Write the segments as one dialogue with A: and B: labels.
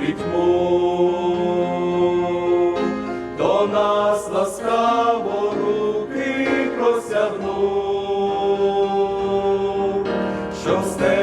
A: пітьму, до нас ласкаво руки просягнув, що сте.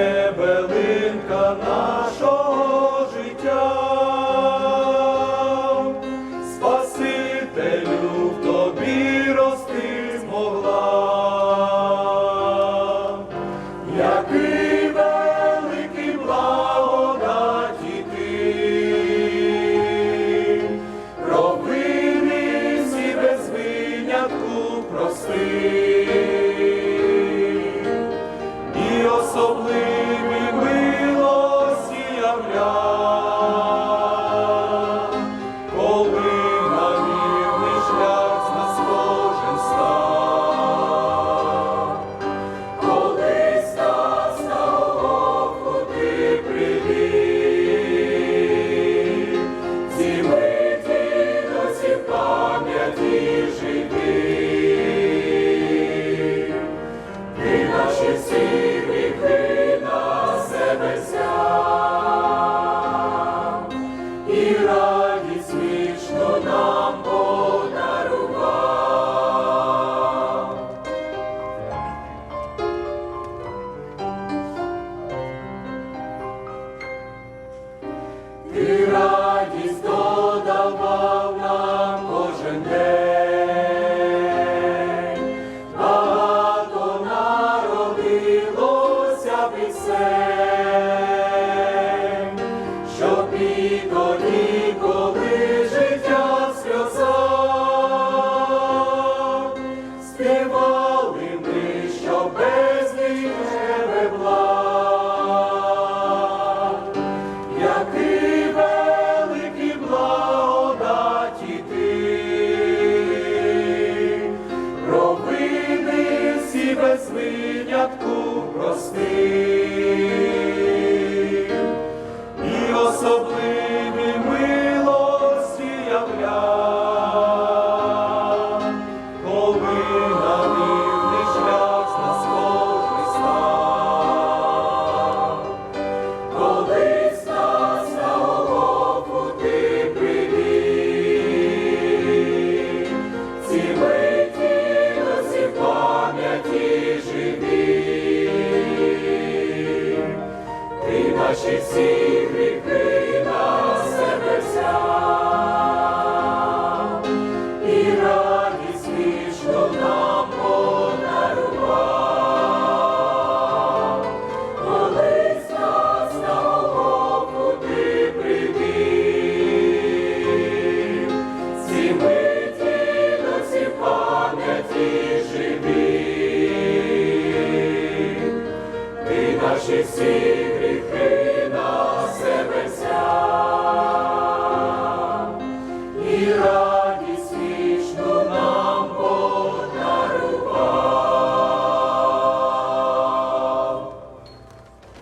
A: You без винятку простив і особливо. hero.